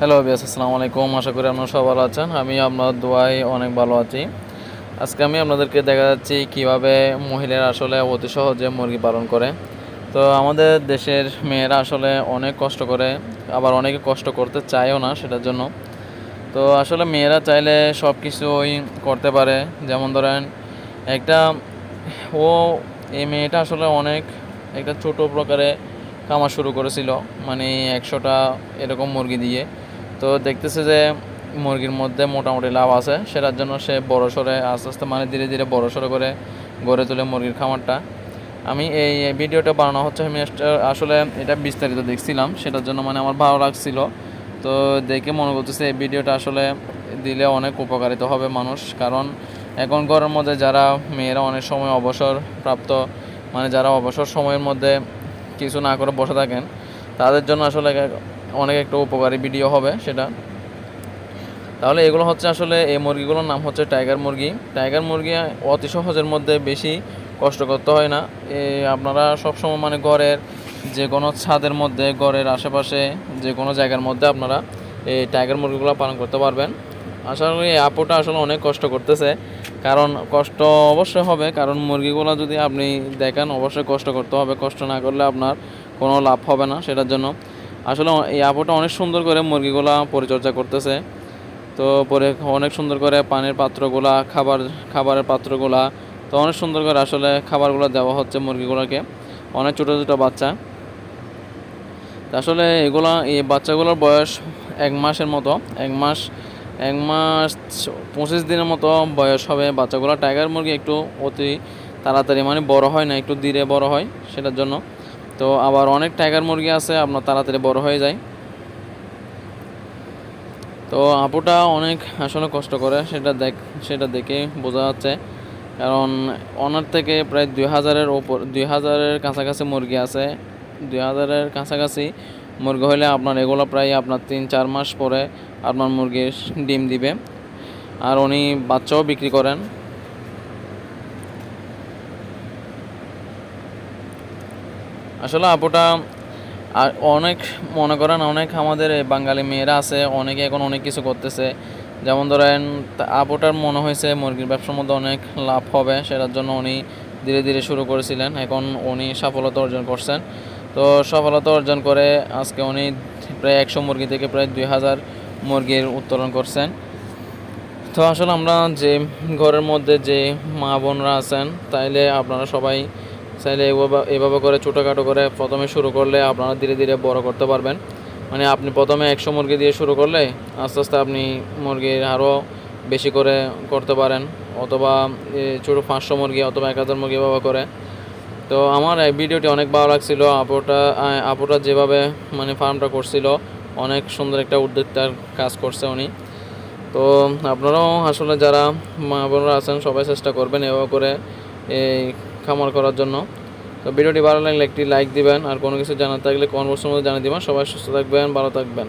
Hello বিয়াস আসসালামু আলাইকুম আশা করি আপনারা সব ভালো আছেন। আমি আপনার দোয়াই অনেক ভালো আছি। আজকে আমি আপনাদেরকে দেখা যাচ্ছি কীভাবে মহিলারা আসলে অতি সহজে মুরগি পালন করে। তো আমাদের দেশের মেয়েরা আসলে অনেক কষ্ট করে, আবার অনেকে কষ্ট করতে চায়ও না সেটার জন্য। তো আসলে মেয়েরা চাইলে সব কিছুই করতে পারে। যেমন ধরেন, একটা, ও, এই মেয়েটা আসলে অনেক একটা ছোট প্রকারে কামা শুরু করেছিল। মানে একশোটা এরকম মুরগি দিয়ে। তো দেখতেছে যে মুরগির মধ্যে মোটামুটি লাভ আছে। সেটার জন্য সে বড় সরে আস্তে আস্তে মানে ধীরে ধীরে বড় সড়ো করে গড়ে তোলে মুরগির খামারটা। আমি এই ভিডিওটা বানানো হচ্ছে আমি আসলে এটা বিস্তারিত দেখছিলাম, সেটার জন্য মানে আমার ভালো লাগছিল। তো দেখে মনে করতেছে এই ভিডিওটা আসলে দিলে অনেক উপকারিত হবে মানুষ, কারণ এখন ঘরের মধ্যে যারা মেয়েরা অনেক সময় অবসর প্রাপ্ত মানে যারা অবসর সময়ের মধ্যে কিছু না করে বসে থাকেন, তাদের জন্য আসলে অনেক একটা উপকারী ভিডিও হবে সেটা। তাহলে এগুলো হচ্ছে আসলে এই মুরগিগুলোর নাম হচ্ছে টাইগার মুরগি। টাইগার মুরগি অতি সহজের মধ্যে বেশি কষ্ট করতে হয় না। আপনারা সবসময় মানে ঘরের যে কোনো ছাদের মধ্যে, ঘরের আশেপাশে যে কোনো জায়গার মধ্যে আপনারা এই টাইগার মুরগিগুলো পালন করতে পারবেন। আসলে এই আপুটা আসলে অনেক কষ্ট করতেছে। কারণ কষ্ট অবশ্যই হবে, কারণ মুরগিগুলো যদি আপনি দেখেন, অবশ্যই কষ্ট করতে হবে। কষ্ট না করলে আপনার কোনো লাভ হবে না সেটার জন্য। আসলে এই আপুটা অনেক সুন্দর করে মুরগিগুলা পরিচর্যা করতেছে। তো পরে অনেক সুন্দর করে পানির পাত্রগুলা, খাবার, খাবারের পাত্রগুলা, তো অনেক সুন্দর করে আসলে খাবারগুলো দেওয়া হচ্ছে মুরগিগুলোকে। অনেক ছোটো ছোটো বাচ্চা। আসলে এগুলা, এই বাচ্চাগুলোর বয়স এক মাসের মতো, এক মাস এক মাস পঁচিশ দিনের মতো বয়স হবে বাচ্চাগুলো। টাইগার মুরগি একটু অতি তাড়াতাড়ি মানে বড় হয় না, একটু ধীরে বড় হয় সেটার জন্য। তো আবার অনেক টাইগার মুরগি আছে, আপনার তাড়াতাড়ি বড় হয়ে যায়। তো আপুটা অনেক আসলে কষ্ট করে, সেটা দেখ, সেটা দেখে বোঝা যাচ্ছে। কারণ ওনার থেকে প্রায় দুই হাজারের ওপর, দুই হাজারের কাছাকাছি মুরগি আছে। দুই হাজারের কাছাকাছি মুরগি হলে আপনার এগুলো প্রায় আপনার তিন, চার মাস পরে আপনার মুরগির ডিম দিবে। আর উনি বাচ্চাও বিক্রি করেন। আসলে আপুটা, আর অনেক মনে করেন, অনেক আমাদের বাঙালি মেয়েরা আছে, অনেকে এখন অনেক কিছু করতেছে। যেমন ধরেন আপুটার মনে হয়েছে মুরগির ব্যবসার মধ্যে অনেক লাভ হবে, সেটার জন্য উনি ধীরে ধীরে শুরু করেছিলেন। এখন উনি সফলতা অর্জন করছেন। তো সফলতা অর্জন করে আজকে উনি প্রায় একশো মুরগি থেকে প্রায় দুই হাজার মুরগির উত্তোলন করছেন। তো আসলে আমরা যে ঘরের মধ্যে যে মা বোনরা আছেন, তাইলে আপনারা সবাই চাইলে এভাবে করে ছোটোখাটো করে প্রথমে শুরু করলে আপনারা ধীরে ধীরে বড় করতে পারবেন। মানে আপনি প্রথমে একশো মুরগি দিয়ে শুরু করলে আস্তে আস্তে আপনি মুরগির আরও বেশি করে করতে পারেন, অথবা ছোটো পাঁচশো মুরগি অথবা এক হাজার মুরগি এভাবে করে। তো আমার এই ভিডিওটি অনেক ভালো লাগছিল। আপুটা আপুটা যেভাবে মানে ফার্মটা করছিল, অনেক সুন্দর একটা উদ্যোক্তার কাজ করছে উনি। তো আপনারাও আসলে যারা মা বোনরা আছেন সবাই চেষ্টা করবেন এভাবে করে এই খামার করার জন্য। তো ভিডিওটি ভালো লাগলে একটি লাইক দিবেন, আর কোনো কিছু জানার থাকলে কমেন্ট বক্সের মধ্যে জানিয়ে দিবেন। সবাই সুস্থ থাকবেন, ভালো থাকবেন।